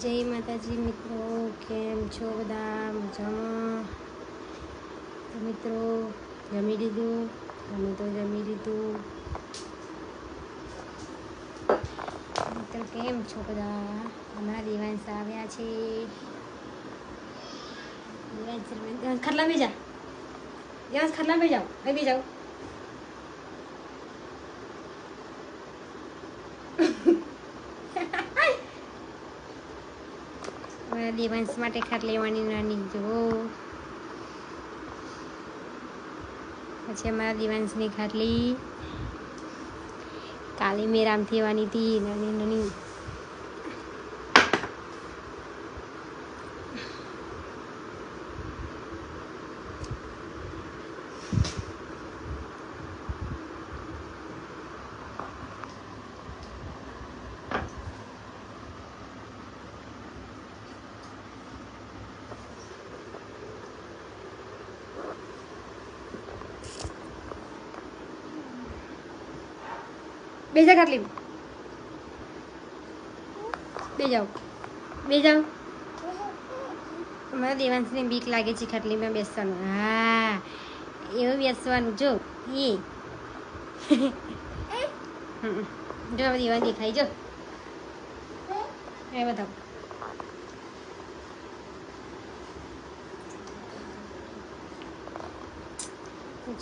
જય માતાજી મિત્રો, કેમ છો બધા? મજામાં? મિત્રો, જમી લીધું? અમે તો જમી લીધું. મિત્રો, કેમ છો બધા? હમણાં દિવાંશ આવ્યા છે. દેવાંશ ખાટલા બી જા દિવાંશ, ખાટલા બી જાઓ. અહીં બી જાઓ. મારા દેવાંશ માટે ખાટ લેવાની નાની જો પછી અમારા દેવાંશની ખાટલી. કાલે મેરામથી આવવાની હતી, નાની નાની. બે જા ખાટલી બે જાઓ. બે જાઓ. અમારા દેવાંશને બીક લાગે છે ખાટલીમાં બેસવાનું. હા, એવું બેસવાનું. જો, એ. જો દેવાન દેખાય. જો. એ બતાવો.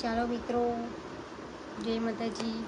ચાલો મિત્રો, જય માતાજી.